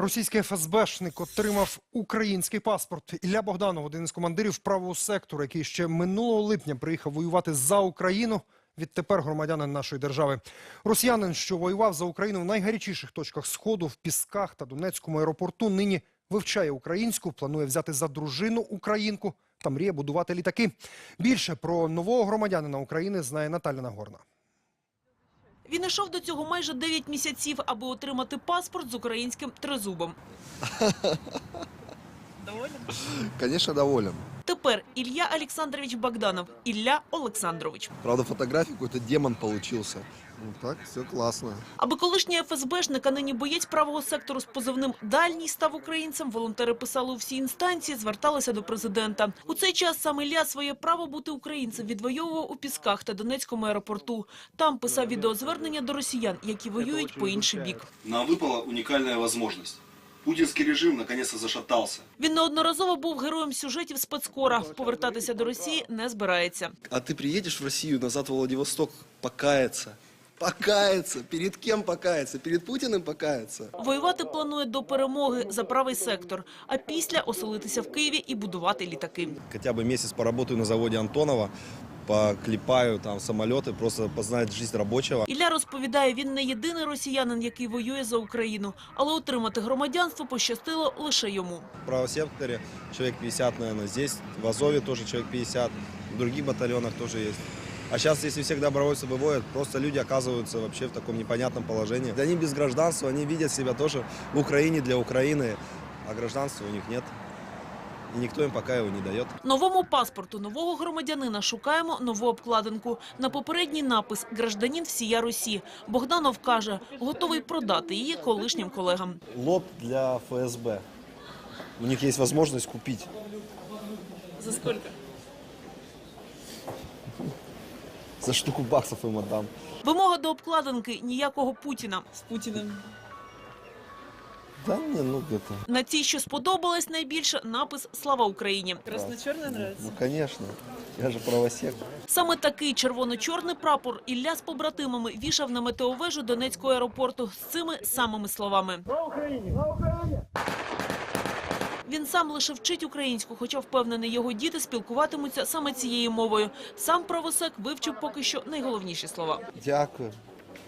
Російський ФСБшник отримав український паспорт. Ілля Богданов, один із командирів правого сектору, який ще минулого липня приїхав воювати за Україну. Відтепер громадянин нашої держави. Росіянин, що воював за Україну в найгарячіших точках сходу, в Пісках та Донецькому аеропорту, нині вивчає українську, планує взяти за дружину українку та мріє будувати літаки. Більше про нового громадянина України знає Наталя Нагорна. Він йшов до цього майже 9 місяців, аби отримати паспорт з українським тризубом. Звісно, доволен. Тепер Ілля Олександрович Богданов, Ілля Олександрович. Правда, фотографію какой-то демон получился. Ну так, все классно. Аби колишній ФСБшник, а нині боєць правого сектору з позивним «Дальній» став українцем, волонтери писали у всі інстанції, зверталися до президента. У цей час сам Ілля своє право бути українцем відвоював у Пісках та Донецькому аеропорту. Там писав відеозвернення до росіян, які воюють по інший бік. Нам выпала уникальная возможность. Путинский режим наконец-то зашатался. Він неодноразово був героєм сюжетів спецкора. Повертатися до Росії не збирається. А ты приедешь в Россию, назад в Владивосток, покаяться. Покаяться. Перед кем покаяться? Перед Путиным покаяться. Воювати планує до перемоги за правий сектор, а після оселитися в Києві і будувати літаки. Хотя бы месяц поработаю на заводе Антонова, поклепаю там самолеты, просто познать жизнь рабочего. Ілля розповідає, він не єдиний росіянин, який воює за Україну, але отримати громадянство пощастило лише йому. В правом секторе человек 50, наверное, здесь, в Азове тоже человек 50, в других батальонах тоже есть. А сейчас, если всех добровольцев выводят, просто люди оказываются вообще в таком непонятном положении. Они без гражданства, они видят себя тоже в Украине для Украины, а гражданства у них нет. И никто им пока его не дает. Новому паспорту нового громадянина шукаємо нову обкладинку. На попередній напис «Гражданин всія Русі». Богданов каже, готовий продати її колишнім колегам. Лот для ФСБ. У них есть возможность купить. За скільки? За штуку баксов им отдам. Вимога до обкладинки – ніякого Путіна. З Путіним. Да не, ну где-то. На цій, що сподобалось найбільше, напис «Слава Україні». Красно-черный нравится? Ну, конечно. Я же правосек. Саме такий червоно-чорний прапор Ілля з побратимами вішав на метеовежу Донецького аеропорту з цими самими словами. Він сам лише вчить українську, хоча впевнений, його діти спілкуватимуться саме цією мовою. Сам правосек вивчив поки що найголовніші слова. Дякую.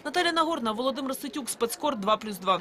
Наталя Нагорна, Володимир Ситюк, спецкор 2+,2.